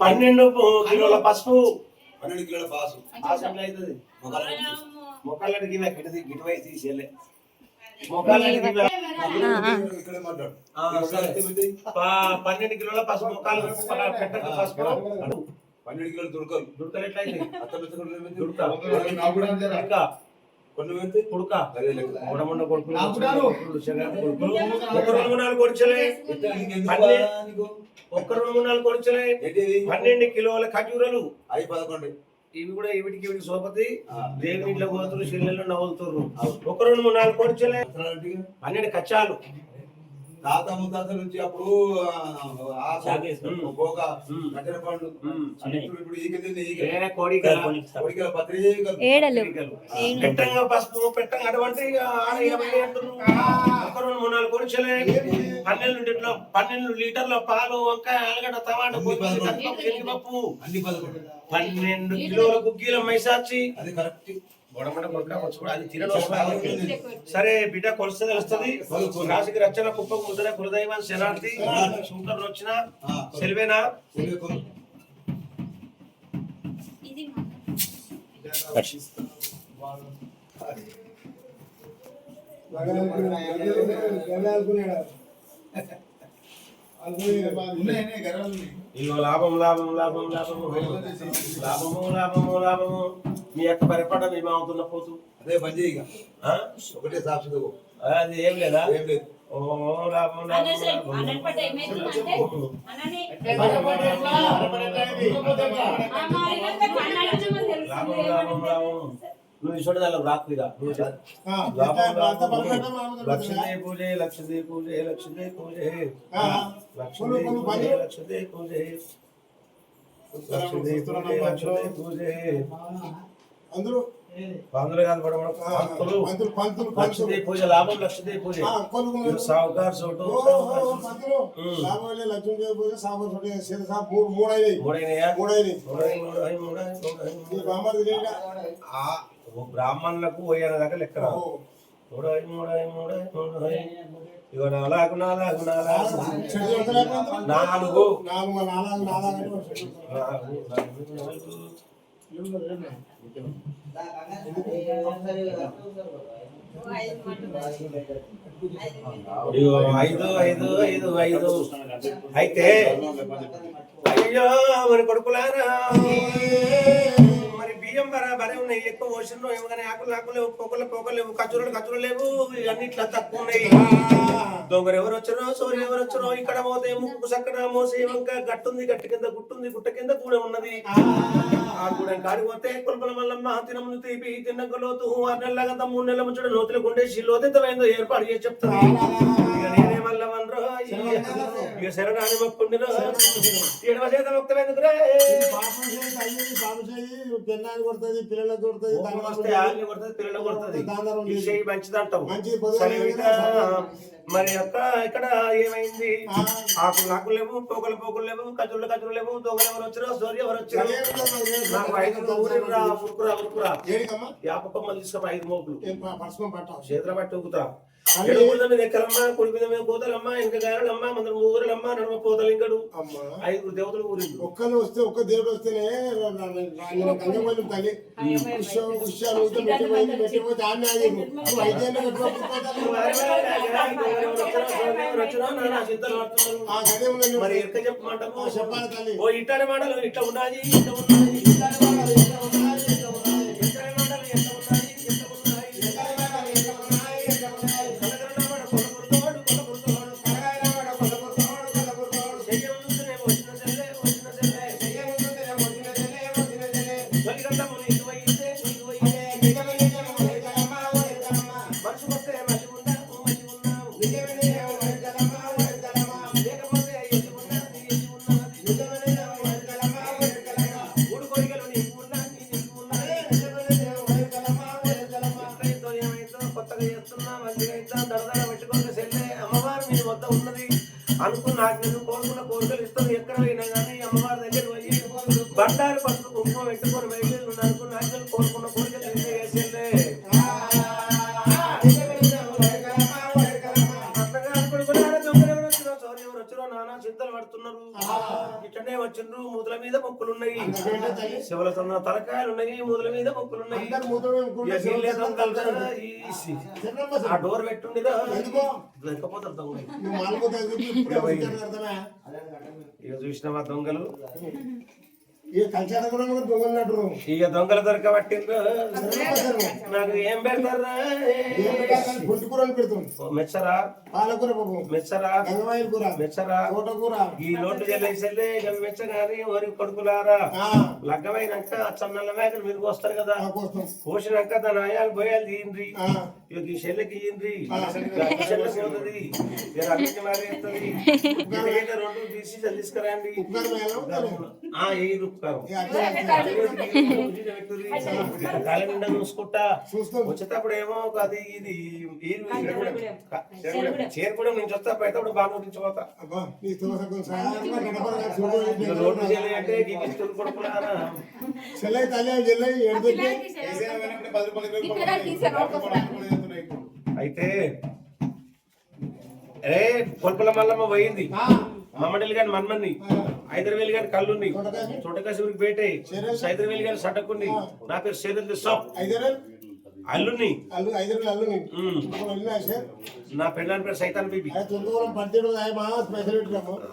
పన్నెండు కిలోల పసుపు. పన్నెండు కిలోల పాసు ఆసంలో అవుతుంది మొక్కలు మొక్కలకి గిటది గిటవై తీసేలే పన్నెండు కిలోల పసుపు మొక్కలు పసుపు పన్నెండు కిలోల తుడకలు దుడకలు ఎట్లయింది దుడక కొన్ని పెడితే మూడమండ కొడుకులు. కొడుకులు, ఒక్క రెండు నాలుగు కొడిచలే పన్నెండు. బాగా నీకు? ఒక్క రెండు మూడు నాలుగు కొడిచలే ఏంటిది? పన్నెండు కిలోల ఖజూరలు అవి పదకొండు. ఇవి కూడా ఇవిటికి ఇవిటికి సోపతి. ఆ. దేవుని ఇంట్లో పోతురు శిల్లెల్లో నవ్వుతుర్రు ఒక రెండు మూడు నాలుగు కొడిచలే పన్నెండు కచ్చాలు. తాత ముత్తాత నుంచి అప్పుడు. పోక. కట్టెల పండు. ఇప్పుడు పత్రికలు. పెట్టంగా పసుపు పెట్టంగా అటువంటి మూడు నాలుగు కొడిచలే పన్నెండు లీటర్ల పన్నెండు లీటర్ల పాలు వంకాయ ఆలుగడ్డ టమాటా పదకొండు. పన్నెండు కిలోల కుక్కీల మైసాచి. అది కరెక్ట్. సరే బిడ్డ కొలిస్తే తెలుస్తుంది. రాశికి రచన కుప్ప ముద్ర కులదైవం శనార్థి శంకర్ వచ్చిన సెల్వేనా? లాభం లాభం లాభం లాభము లాభము లాభము లాభము. మీ యొక్క పరిపడ మీ మావుతున్న పోతు. అదే బందీ ఇక. ఆ? ఒకటే సాక్షి అది ఏం లేదా? ఏం లేదు. ఓ లాభం లాభం లాభం లాభం లాభం లాభం నువ్వు ఇష్టం రాకు ఇక. నువ్వు చే- లాభం లాభం లక్ష్మీ పూజ లక్ష్మీ పూజ లక్ష్మీ పూజ. లక్ష్మీ పూజ లక్ష్మీ పూజ. లక్ష్మీ పూజ లక్ష్మీ పూజ. అందరూ పందులు కాదు పడమడం పంతులు. పంతులు పంతులు లక్ష్మీ పంతులు పూజ లాభం లక్ష్మీ పూజ. సావుకార్ చోటు లక్ష్మీదేవి పూజ సాగర్ సొంటి సీత సాబ్ మూడు మూడు అయినాయి మూడైనయా. మూడు అయినాయి మూడై మూడై మూడై మూడై ఈ బామ్మది తెలియదా? ఆ ఓ బ్రాహ్మణులకు పోయేన దాకా లెక్క రాదు మూడై మూడై మూడై మూడై. ఇగో నాలుగు నాలుగు నాలుగు? నాలుగు నాలుగు నాలుగు. ఐదు ఐదు ఐదు ఐదు. అయితే అయ్యో మరి కొడుకులారా? బియ్యం బరాబరే ఉన్నాయి. ఎక్కువ పోషన్లు ఏమో కానీ ఆకులు ఆకులు లేవు పొగలు పొగలు లేవు ఖర్చులు ఖర్చులు లేవు అన్నిట్లా తక్కువ ఉన్నాయి. దొంగలు ఎవరు వచ్చారో సోరి ఎవరు వచ్చారో ఇక్కడ పోతే ముక్కు సక్కన మోసి వంక గట్టుంది గట్టి కింద గుట్టుంది గుట్ట కింద కూడా ఉన్నది. ఆ. కూడా కాడి పోతే కొలపల మల్లమ్మ తినమును తీపి తిన్నక లోతు ఆరు నెలల మూడు నెలల ముచ్చట నూతులు కొండేసి లోతెత్తమైందో ఏర్పాటు చేసి చెప్తాను ఇక నేనే మల్లవన్రో ఇక శరణాన్ని మొక్కుండిరో ఎడవ చేత మొక్తమెందుకురే? పాపం చేయి, తల్లిని పాపం చేయి, పెళ్ళాన్ని కొడుతుంది పిల్లలకు కొడుతుంది. కోపం వస్తే ఆలిని కొడుతుంది పిల్లలు కొడుతుంది దాందారం ఈ చేయి మంచిదంటావు. మంచిది పొద్దున సరే లేవగానే ఇక చదువు. మరి అక్క ఇక్కడ ఏమైంది? ఆకులు ఆకులు లేవు పోకలు పోకులు లేవు కజులు కజులు లేవు దొంగలు ఎవరు వచ్చారో సూర్య ఎవరు వచ్చారు. నాకు ఐదు ఊరిరా ఉరుకురా ఉరుకురా. ఐదు మోపులు. చేతుల పట్టి ఊకుతా అదే. ఎడుగు మీద ఎక్కలమ్మా కుడి మీద కోతలమ్మా ఇంకా గారలమ్మా మందరం ఊరలమ్మా నడుమ పోతలు ఇంకడు అమ్మా ఐదుగురు దేవతలు ఊరిండు ఒక్కరు వస్తే ఒక్క దేవుడు వస్తేనే గంగపోయిన తల్లి ఉష్య ఉష్యాలు ఊరితే పెట్టిపోయింది పెట్టిపోతే ఆమె ఆగింది మరి ఎక్క చెప్పమంటాము చెప్పాలి తల్లి ఓ ఇట్టాడే మాటలు ఇట్లా ఉన్నది ఇట్లా ఉన్నది ఇట్లా నాకు ఆజ్ఞను కోరుకున్న కోరికలు ఇస్తుంది ఎక్కడ పోయినా కానీ అమ్మవారి దగ్గర పోయి బండారు పసుపు కుంకుమ పెట్టుకొని వైద్యులు నువ్వు అనుకున్న ఆజ్ఞలు తలకాయలు ఉన్నాయి ముదుల మీద మొక్కులు ఉన్నాయి ఆ డోర్ అర్థమే ఇక చూసినావా దొంగలు? ఈ కంచాల కూడా కూడా దొంగలున్నట్టు ఇక దొంగలు దొరకబట్టిండ్రు. నాకు ఏం పెడతారా? పుట్టుకూరలు పెడతాం. ఓ మెచ్చరా పాలకూర బాబు. మెచ్చరా గంగవాయిల కూర. మెచ్చరా తోటకూర. ఈ లోటు చెల్లేసెల్లే ఇక మెచ్చగాని వరి కొడుకులారా? లగ్గమైనాక చన్నల మేకలు మీరు వస్తారు కదా. ఆ కోసం పోసినాక దాని ఆయాలు పోయాలు తీయండి ఇక ఈ చెల్లెకి ఇయ్యండి చెల్లె పోతుంది ఇక అన్నిటి మారేస్తుంది ఎందుకంటే రెండు తీసి తీసుకురండి ఏ కాళ్ళ నిండా చూసుకుంటా చూస్తాం వచ్చేటప్పుడు ఏమో ఒక అది ఇది చేరుకోవడం నుంచి వస్తా పోయేటప్పుడు బాగా నుంచి పోతా ఇక రోడ్డు చెల్లి అంటే చెల్లై తల్లి చెల్లై ఎడుతుంది అయితే ఏ కొల్పల మల్లమ్మ పోయింది. మమ్మడిల్లి గాని మన్మన్ని ఐదరవేలు గాని కళ్ళుంది చోటకాశివుడికి బేటే సైదరవేలు గాని సటకుంది నా పేరు సేదల్ సాప్ అల్లుని నా పెళ్ళాని పేరు సైతాన్ బీబీ.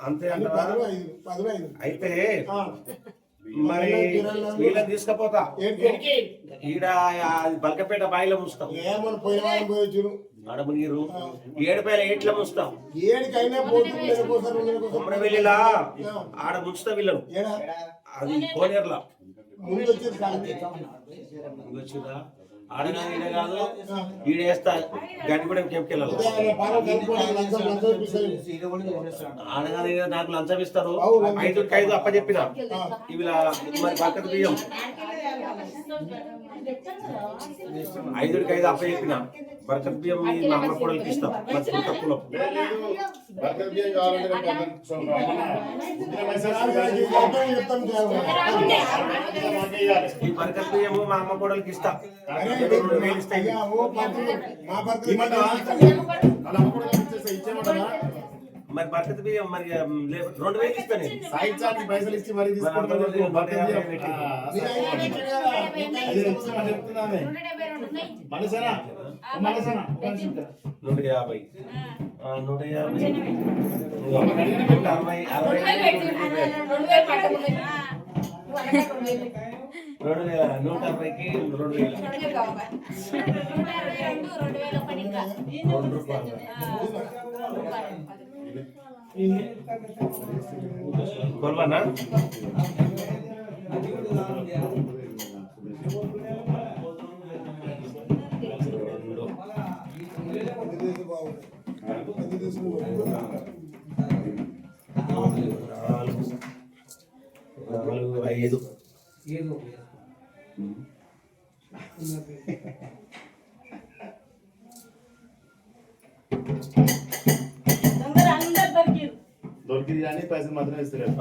అంతే ఐదు అయితే మరి వీళ్ళని తీసుకపోతా. ఈడ బల్కపేట బాయిలో ముస్తాం. ఆడ మునిగిరు ఏడుపైల ఏట్ల ముస్తాం. కుమ్మరవెల్లిలా ఆడ ముంచుతా వీళ్ళను. ఏడా? అది కోనేరులా. ముందు వచ్చేది కాదు వచ్చిందా ఆడగా ఈడ కాదు. ఈడేస్తా గడ్డి కూడా ఈడ నాకు లంచం ఇస్తారు. ఐదు అప్ప చెప్పిన ఇవి మరి పక్కకు బియ్యం. ఐదుకి ఐదు అప్ప చెప్పిన బియ్యం మీ అమ్మ కొడలకి ఇస్తాం. మంచి తక్కువ ఈ బియ్యము మా అమ్మ కొడలకి ఇస్తా. అరే, మరి బరకత్ బియ్యం మరి రెండు వేలు ఇస్తా నేను సాయిచానికి పైసలు ఇచ్చి మరి నూట యాభై నూట యాభై అరవై రెండు వేల నూట అరవైకి రెండు వేలు రెండు రూపాయలు खोलवा ना ఐదు దొరికింది కానీ పైసలు మాత్రం ఇస్తలేదు